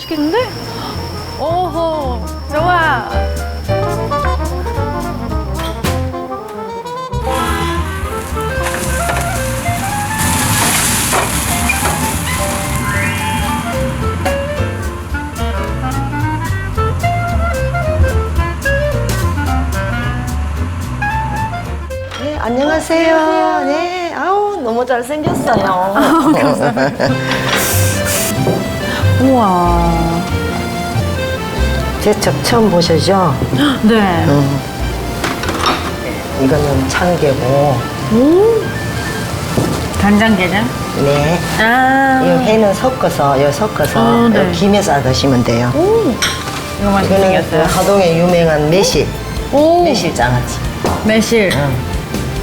맛있겠는데? 오호, 좋아. 네, 안녕하세요. 네, 아우 너무 잘생겼어요. 우와. 제첩 처음 보시죠? 네. 이거는 참깨고, 간장게장? 네, 아. 이 회는 섞어서, 요 섞어서 어, 네. 요 김에 싸 드시면 돼요. 오. 이거 맛있게 이거는 그 생겼어요. 하동에 유명한 매실, 오. 매실 장아찌. 매실. 응.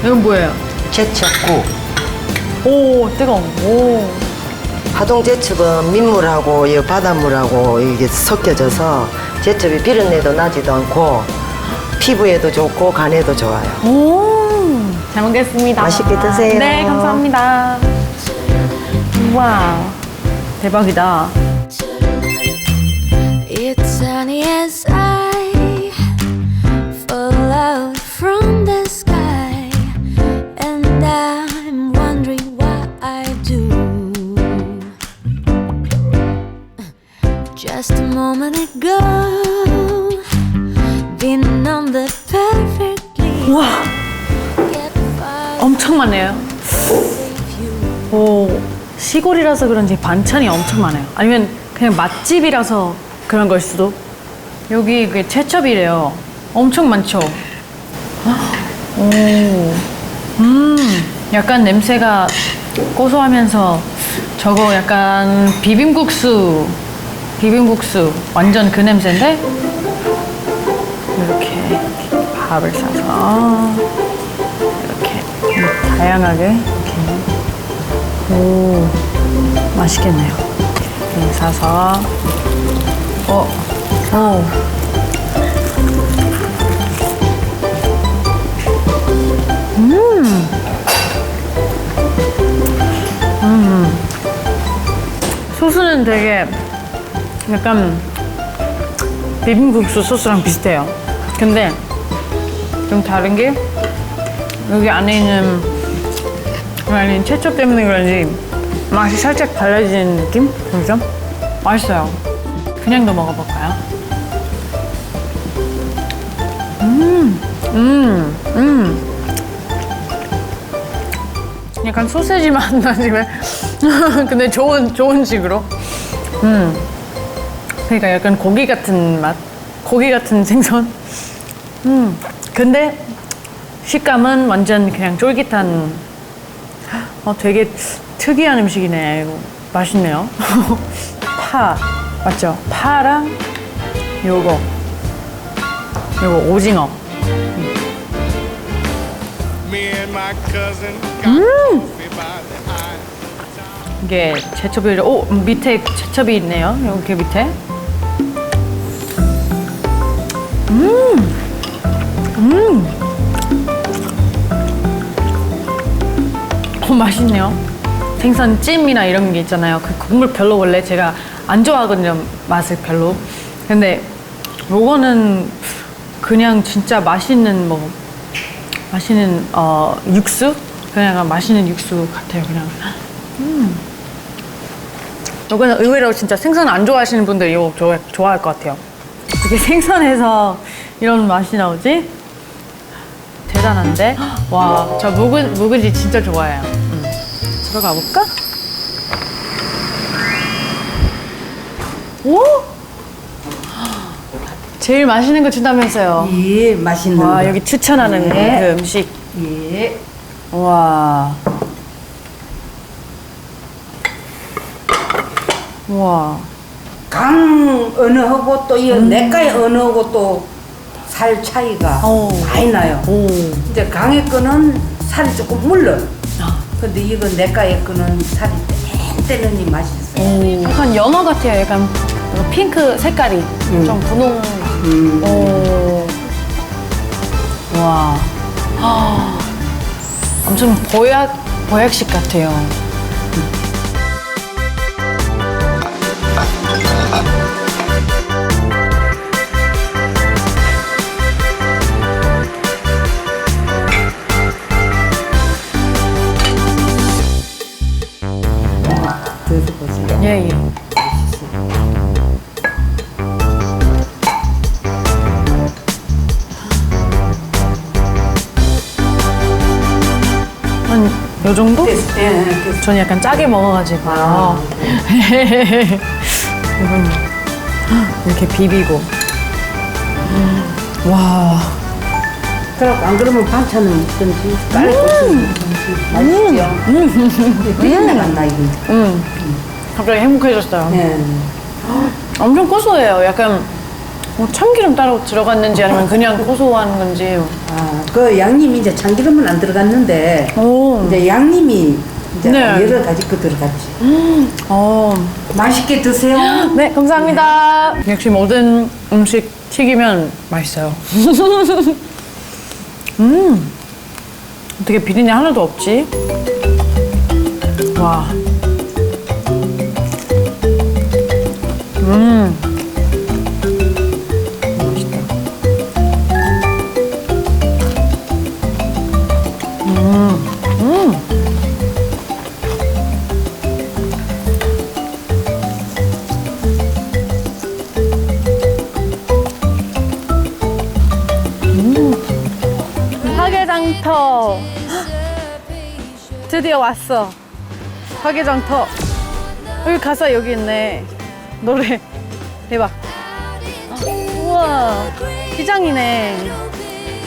이건 뭐예요? 제첩국. 오, 뜨거워. 오. 하동 제첩은 민물하고 이 바닷물하고 이게 섞여져서 제첩이 비린내도 나지도 않고 피부에도 좋고 간에도 좋아요. 오, 잘 먹겠습니다. 맛있게 드세요. 네, 감사합니다. 와, 대박이다. It's sunny as I 시골이라서 그런지 반찬이 엄청 많아요. 아니면 그냥 맛집이라서 그런 걸 수도. 여기 그 채첩이래요. 엄청 많죠. 오, 음, 약간 냄새가 고소하면서 저거 약간 비빔국수, 비빔국수 완전 그 냄새인데 이렇게 밥을 싸서 이렇게 뭐 다양하게 오 맛있겠네요. 이렇게 사서 어, 오. 소스는 되게 약간 비빔국수 소스랑 비슷해요. 근데 좀 다른 게 여기 안에 있는 아니 채첩 때문에 그런지 맛이 살짝 달라진 느낌? 그죠? 맛있어요. 그냥도 먹어볼까요? 음, 음, 음. 약간 소세지 맛 나지만 근데 좋은 좋은 식으로. 음. 그러니까 약간 고기 같은 맛, 고기 같은 생선. 음. 근데 식감은 완전 그냥 쫄깃한. 어, 되게 특이한 음식이네. 이거 맛있네요. 파 맞죠? 파랑 요거 요거 오징어. Eye. 이게 제첩이 오 밑에 제첩이 있네요. 여기 밑에. 음, 음. 어 맛있네요. 생선 찜이나 이런 게 있잖아요. 그 국물 별로 원래 제가 안 좋아하거든요. 맛을 별로. 근데 요거는 그냥 진짜 맛있는 뭐 맛있는 어 육수 그냥 맛있는 육수 같아요. 그냥. 이거는 의외로 진짜 생선 안 좋아하시는 분들 이거 좋아, 좋아 할 것 같아요. 어떻게 생선에서 이런 맛이 나오지? 대단한데? 와, 저 묵은, 묵은지 진짜 좋아해요. 음. 들어가 볼까? 오? 제일 맛있는 거 준다면서요. 예, 맛있는 와, 거. 여기 추천하는 네. 그 음식. 예. 와. 와. 강 언어하고 또 이 내과의 언어하고 또 살 차이가 오. 많이 나요. 오. 이제 강의 거는 살이 조금 물러. 근데 이거 내과의 거는 살이 땡땡하니 맛있어요. 약간 연어 같아요. 약간 핑크 색깔이 좀 분홍. 음. 오. 와. 아. 엄청 보약 보약식 같아요. 예, 예. 한, 요 정도? 됐- 예, 예, 예 저는 약간 짜게 먹어가지고. 아. 이건 이렇게 비비고. 음, 와. 그럼 안 그러면 반찬은 먹든지 음. 깔고 있으면 먹든지 맛있죠. 비린내 난다 이거. 음. 갑자기 행복해졌어요. 예. 엄청 고소해요. 약간 뭐 참기름 따로 들어갔는지 아니면 그냥 고소한 건지. 아, 그 양념이 이제 참기름은 안 들어갔는데 오. 이제 양념이 이제 네. 여러 가지 거 들어갔지. 어. 맛있게 드세요. 네, 감사합니다. 역시 모든 음식 튀기면 맛있어요. 음. 어떻게 비린내 하나도 없지? 와. 음. 맛있다. 음. 음. 화개장터 드디어 왔어 화개장터 여기 가사 여기 있네 노래. 대박. 우와. 시장이네.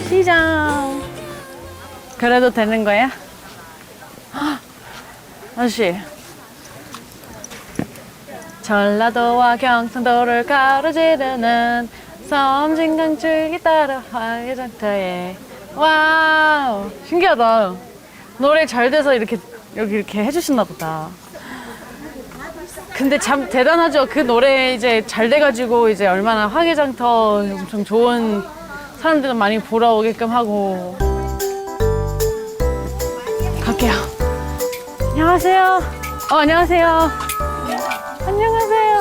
시장. 그래도 되는 거야? 헉, 아저씨. 전라도와 경상도를 가로지르는 섬진강줄기 따라 화개장터에. 와우. 신기하다. 노래 잘 돼서 이렇게 여기 이렇게 해주시나 보다 근데 참 대단하죠 그 노래 이제 잘 돼가지고 이제 얼마나 화개장터 엄청 좋은 사람들 많이 보러 오게끔 하고 갈게요 안녕하세요 어 안녕하세요 안녕하세요.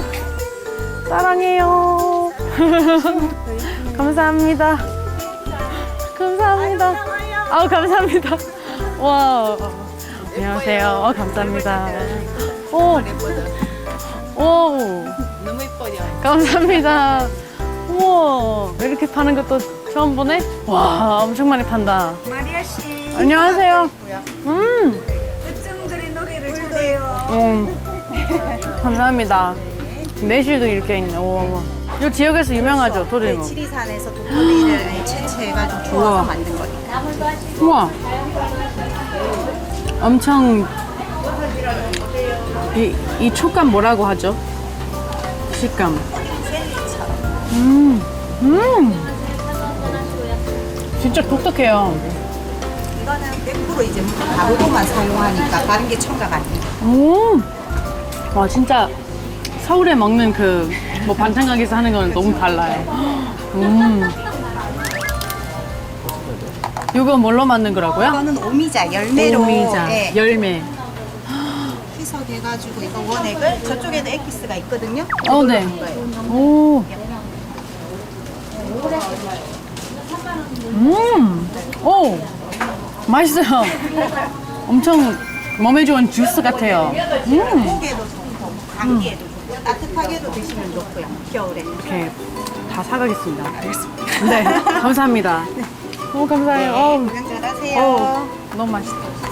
사랑해요. 감사합니다. 감사합니다. 아우 감사합니다. 와. 안녕하세요. 어, 감사합니다. 오. 오. 너무 이뻐요. 감사합니다. 우와. 이렇게 파는 것도 처음 보네? 와, 엄청 많이 판다. 마리아 씨, 안녕하세요. 음. 특정들의 노래를 잘해요. 음. 감사합니다. 매실도 이렇게 있네. 우와. 이 지역에서 유명하죠, 토리모. 지리산에서 독거리를 채취해가지고 우와. 만든 거니까. 우와. 엄청 이, 이 촉감 뭐라고 하죠? 식감. 음, 음. 진짜 독특해요. 이거는 100% 이제 가루로만 사용하니까 다른 게 첨가가 안 돼요. 오. 와 진짜 서울에 먹는 그 뭐 반찬 가게에서 하는 거는 너무 달라요. 음. 이거 뭘로 만든 거라고요? 이거는 오미자, 열매로 오미자, 예, 열매. 희석해가지고 이거 원액을 저쪽에도 엑기스가 있거든요. 어, 네. 오. 음. 오. 맛있어요. 엄청 몸에 좋은 주스 같아요. 음. 목에도 좋고 감기에도 좋고 따뜻하게도 드시면 좋고요. 겨울에. 이렇게 다 사가겠습니다. 알겠습니다. 네. 감사합니다. 오, 감사해요. 어우, 구경 잘하세요. 어우, 너무 맛있다.